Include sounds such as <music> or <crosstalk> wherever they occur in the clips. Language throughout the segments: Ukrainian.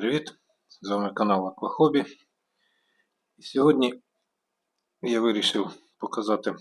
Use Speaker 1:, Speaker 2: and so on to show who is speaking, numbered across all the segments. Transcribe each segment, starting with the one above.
Speaker 1: привіт! З вами канал Аквахобі. І сьогодні я вирішив показати,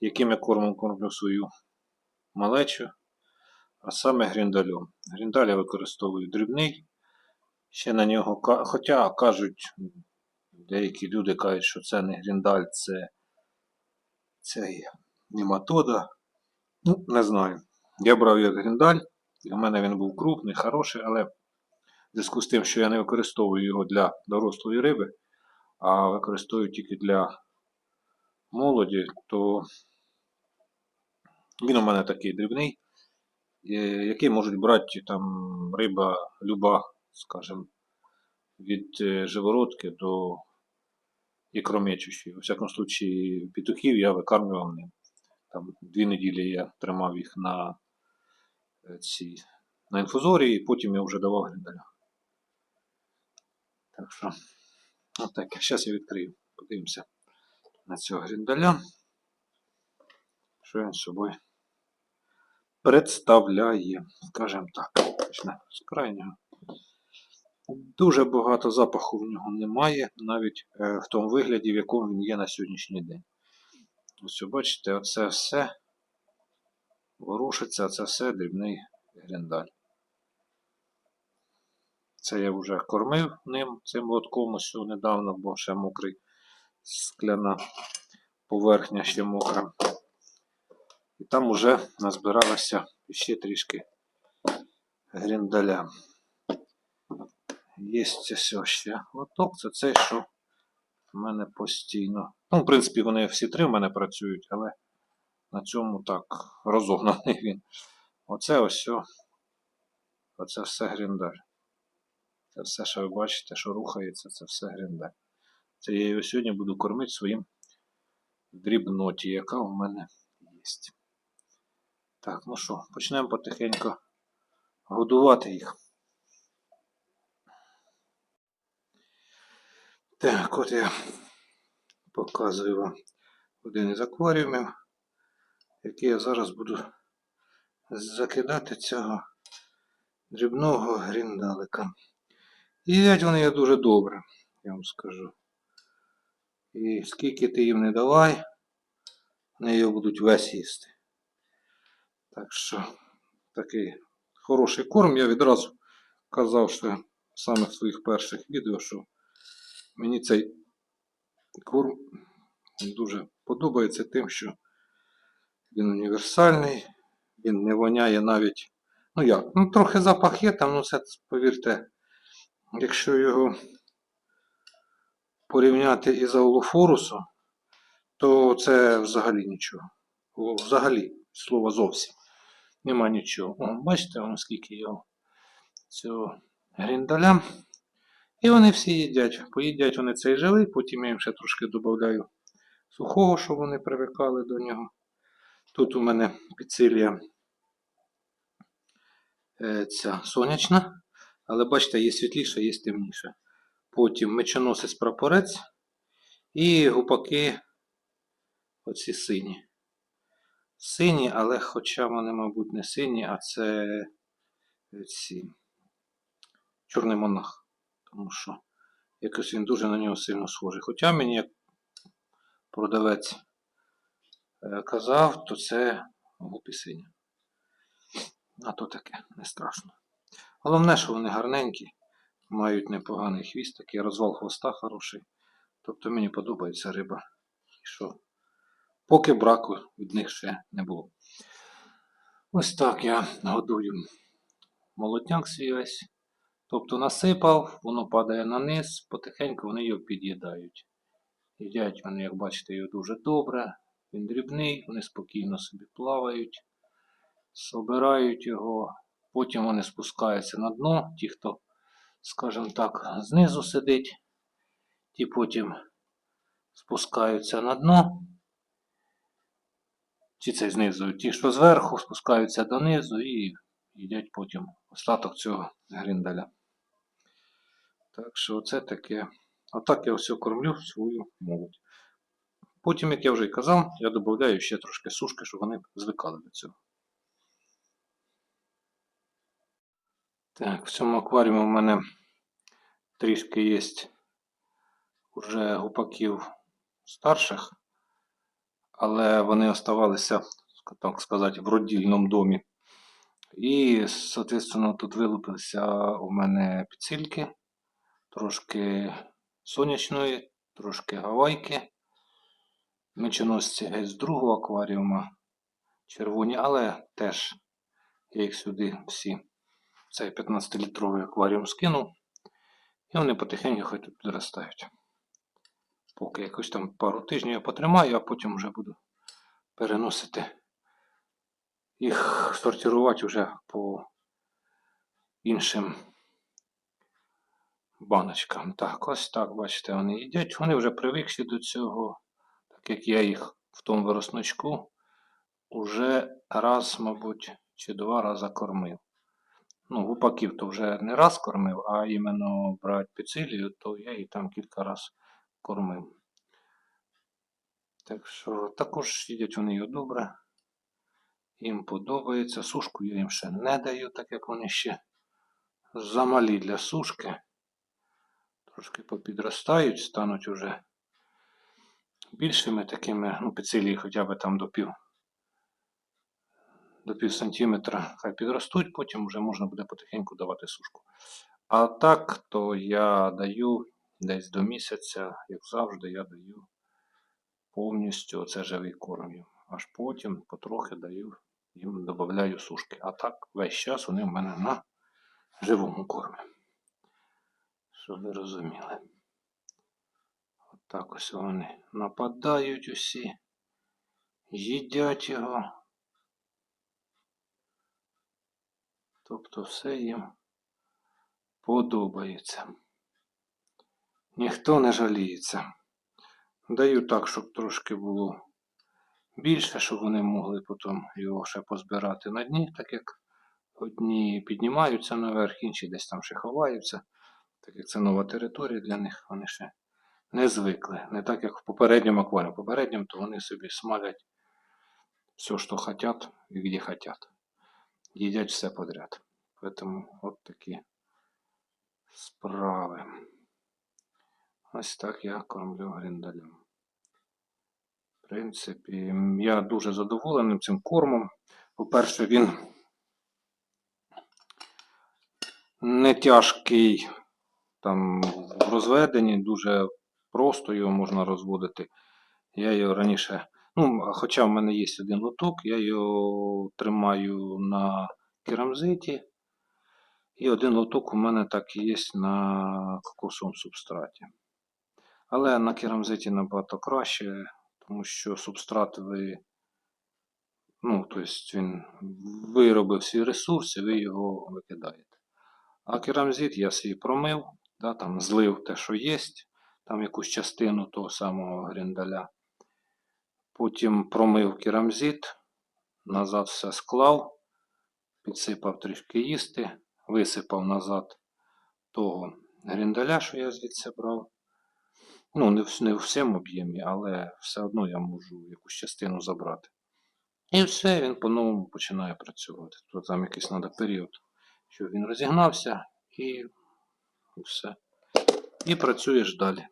Speaker 1: яким я кормом кормлю свою малечу, а саме гріндалем. Гріндаль я використовую дрібний. Ще на нього, хоча кажуть, деякі люди кажуть, що це не гріндаль, це, це нематода. Ну, не знаю. Я брав як гріндаль, в мене він був крупний, хороший, але в зв'язку з тим, що я не використовую його для дорослої риби, а використовую тільки для молоді, то він у мене такий дрібний, е, який можуть брати там риба люба, скажімо, від е, живородки до ікромечущої. У всякому случаї, петухів я викармлював ним. Там дві неділі я тримав їх на е, ці на інфузорії, і потім я вже давав гриндаля. Так що, отак. Зараз я відкрию. Подивимося на цього гриндаля. Що він собою представляє, скажімо так. З крайнього. Дуже багато запаху в нього немає, навіть е, в тому вигляді, в якому він є на сьогоднішній день. Ось ви бачите, оце все ворушиться, це все дрібний гріндаль. Це я вже кормив ним цим лотком ось недавно, бо ще мокрий скляна поверхня ще мокра. І там уже назбиралося ще трішки гріндаля. Є ось ще лоток, це цей, що в мене постійно. Ну, в принципі, вони всі три в мене працюють, але на цьому так розогнаний він. Оце ось. Оце все гріндаль. Це все, що ви бачите, що рухається, це все гринда. Це я його сьогодні буду кормити своїм дрібноті, яка у мене є. Так, ну що, почнемо потихеньку годувати їх. Так, от я показую вам один із акваріумів, який я зараз буду закидати цього дрібного гріндалика. Їдять вони дуже добре, я вам скажу. І скільки ти їм не давай, вони його будуть весь їсти. Так що такий хороший корм. Я відразу казав, що в своїх перших відео, що мені цей корм дуже подобається тим, що він універсальний, він не воняє навіть. Ну як? Ну трохи запах є там, ну це повірте. Якщо його порівняти із аулофорусом, то це взагалі нічого. Взагалі, слова зовсім. Нема нічого. О, бачите, воно скільки його цього гріндаля. І вони всі їдять. Поїдять вони цей живий, потім я їм ще трошки додаю сухого, щоб вони привикали до нього. Тут у мене піцилія е, ця сонячна. Але бачите, є світліше, є темніше. Потім мечоносець прапорець і гупаки оці сині. Сині, але хоча вони, мабуть, не сині, а це ці чорний монах. Тому що якось він дуже на нього сильно схожий. Хоча мені, як продавець е, казав, то це гупі сині. А то таке, не страшно. Головне, що вони гарненькі, мають непоганий хвіст, такий розвал хвоста хороший. Тобто мені подобається риба. І що? Поки браку від них ще не було. Ось так я годую молотняк свій весь. Тобто насипав, воно падає на низ, потихеньку вони його під'їдають. Їдять вони, як бачите, його дуже добре. Він дрібний, вони спокійно собі плавають, собирають його. Потім вони спускаються на дно, ті, хто, скажімо так, знизу сидить, ті потім спускаються на дно. Ті це знизу, ті, що зверху, спускаються донизу і їдять потім остаток цього гриндаля. Так що це таке. Отак я все кормлю свою молодь. Потім, як я вже й казав, я додаю ще трошки сушки, щоб вони звикали до цього. Так, в цьому акваріумі в мене трішки є уже гупаків старших, але вони оставалися, так сказати, в родільному домі. І, соответственно, тут вилупилися у мене підсильки, трошки сонячної, трошки гавайки. Мечоносці геть з другого акваріума червоні, але теж я їх сюди всі цей 15-літровий акваріум скинув. І вони потихеньку тут підростають. Поки якось там пару тижнів я потримаю, а потім вже буду переносити їх сортувати вже по іншим баночкам. Так, ось так, бачите, вони їдять. Вони вже привикші до цього, так як я їх в тому виросничку уже раз, мабуть, чи два рази кормив. Ну, гупаків то вже не раз кормив, а іменно брати піцилію, то я її там кілька разів кормив. Так що також їдять вони його добре. Їм подобається. Сушку я їм ще не даю, так як вони ще замалі для сушки. Трошки попідростають, стануть уже більшими такими, ну, піцилії хоча б там до пів, до пів сантиметра хай підростуть, потім вже можна буде потихеньку давати сушку. А так, то я даю десь до місяця, як завжди, я даю повністю оце живий корм. Аж потім потрохи даю, їм додаю сушки. А так весь час вони в мене на живому кормі. Щоб ви розуміли. Отак ось вони нападають усі, їдять його. Тобто все їм подобається. Ніхто не жаліється. Даю так, щоб трошки було більше, щоб вони могли потім його ще позбирати на дні, так як одні піднімаються наверх, інші десь там ще ховаються. Так як це нова територія для них, вони ще не звикли. Не так, як в попередньому акваріумі. В попередньому, то вони собі смалять все, що хочуть і де хочуть. Їдять все подряд. Тому от такі справи. Ось так я кормлю гріндалем. В принципі, я дуже задоволений цим кормом. По-перше, він не тяжкий там в розведенні, дуже просто його можна розводити. Я його раніше, ну, хоча в мене є один лоток, я його тримаю на керамзиті. І один лоток у мене так і є на кокосовому субстраті. Але на керамзиті набагато краще, тому що субстрат ви, ну, тобто він виробив свій ресурс і ви його викидаєте. А керамзит я свій промив, да, там злив те, що є, там якусь частину того самого гріндаля. Потім промив керамзит, назад все склав, підсипав трішки їсти, висипав назад того гріндаля, що я звідси брав. Ну, не в, не в всьому об'ємі, але все одно я можу якусь частину забрати. І все, він по-новому починає працювати. Тут там якийсь треба період, щоб він розігнався і, все. І працюєш далі.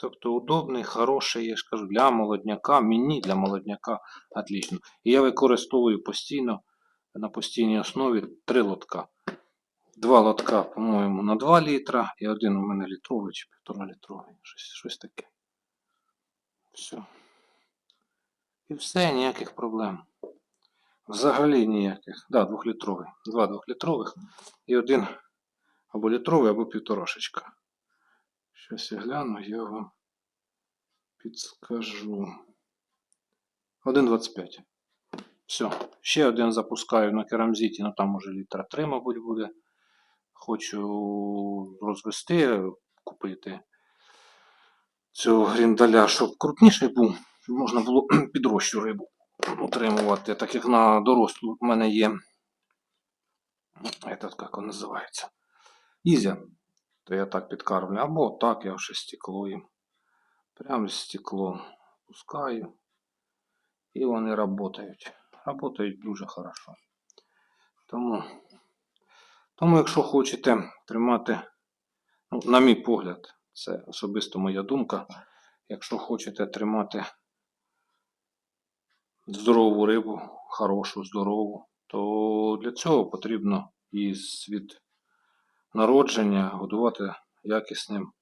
Speaker 1: Тобто удобний, хороший, я ж кажу, для молодняка, мені для молодняка отлично. І я використовую постійно на постійній основі три лотка. Два лотка, по-моєму, на 2 літра, і один у мене літровий чи півтора літровий. Щось, щось таке. Все. І все, ніяких проблем. Взагалі ніяких. Да, двохлітровий. Два двохлітрових і один або літровий, або півторашечка. Щось я гляну, я вам підскажу. 1,25. Все. Ще один запускаю на керамзиті, ну там уже літра 3, мабуть, буде. Хочу розвести, купити цього гріндаля, щоб крупніший був, щоб можна було <clears throat> підрощу рибу утримувати, так як на дорослу в мене є. Як він називається? Ізя. То я так підкармлю. Або так я вже стекло їм. Прямо стекло пускаю. І вони працюють. Работають дуже хорошо. Тому, тому, якщо хочете тримати Ну, на мій погляд, це особисто моя думка. Якщо хочете тримати здорову рибу, хорошу, здорову, то для цього потрібно із від народження годувати якісним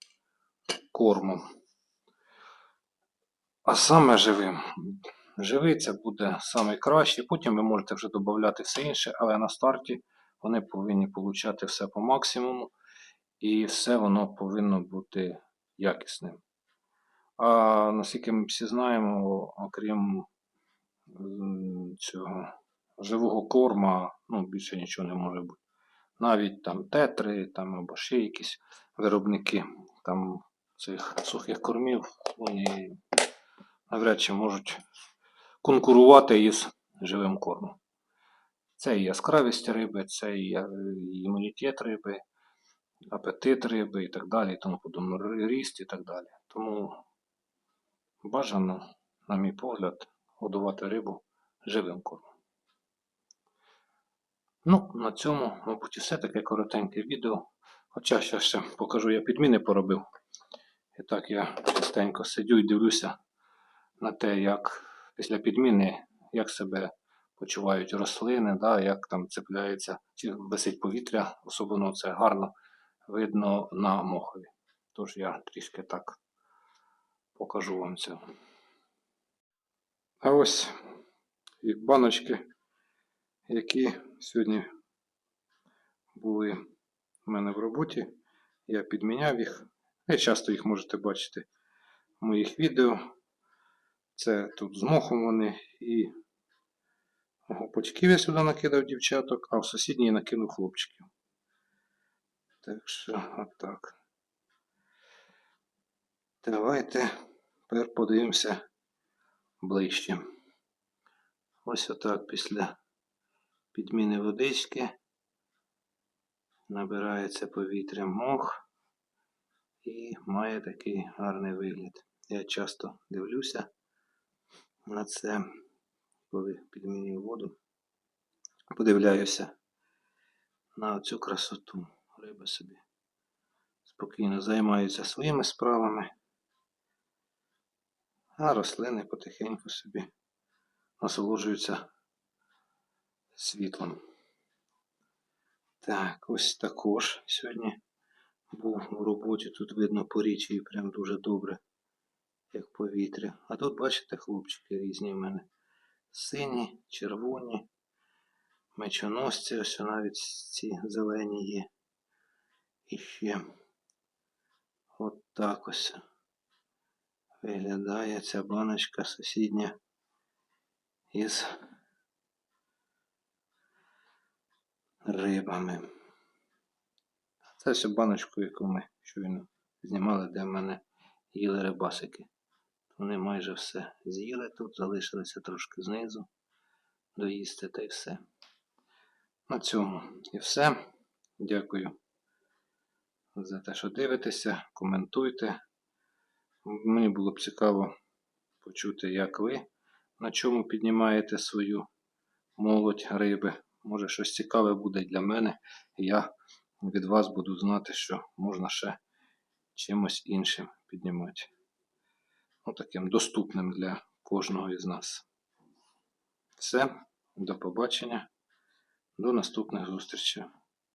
Speaker 1: кормом. А саме живим. Живий це буде найкраще. Потім ви можете вже додати все інше, але на старті вони повинні получати все по максимуму, і все воно повинно бути якісним. А наскільки ми всі знаємо, окрім цього живого корма, ну, більше нічого не може бути. Навіть там тетри, там або ще якісь виробники там цих сухих кормів, вони навряд чи можуть конкурувати із живим кормом. Це і яскравість риби, це і е, імунітет риби, апетит риби і так далі, і тому подобне, р- ріст і так далі. Тому бажано, на мій погляд, годувати рибу живим кормом. Ну, на цьому, мабуть, і все таке коротеньке відео. Хоча ще ще покажу, я підміни поробив. І так я частенько сидю і дивлюся на те, як після підміни, як себе почувають рослини, да, як там цепляється, чи висить повітря, особливо це гарно видно на мохові. Тож я трішки так покажу вам це. А ось і баночки, які сьогодні були в мене в роботі. Я підміняв їх. Ви часто їх можете бачити в моїх відео. Це тут з мохом вони і гопачків я сюди накидав дівчаток, а в сусідній я накинув хлопчиків. Так що отак. Давайте тепер подивимося ближче. Ось отак після підміни водички набирається повітря мох і має такий гарний вигляд. Я часто дивлюся на це, коли підмінюю воду. Подивляюся на цю красоту. Риби собі спокійно займаються своїми справами, а рослини потихеньку собі насолоджуються світлом. Так, ось також сьогодні був у роботі. Тут видно по річі прям дуже добре, як повітря. А тут, бачите, хлопчики різні в мене. Сині, червоні, мечоносці, ось навіть ці зелені є. І ще от так ось виглядає ця баночка сусідня із рибами. Це все баночку, яку ми щойно знімали, де в мене їли рибасики. Вони майже все з'їли тут, залишилися трошки знизу доїсти та й все. На цьому і все. Дякую за те, що дивитеся, коментуйте. Мені було б цікаво почути, як ви на чому піднімаєте свою молодь риби. Може, щось цікаве буде для мене, і я від вас буду знати, що можна ще чимось іншим піднімати. Ну, таким доступним для кожного із нас. Все, до побачення, до наступних зустрічей.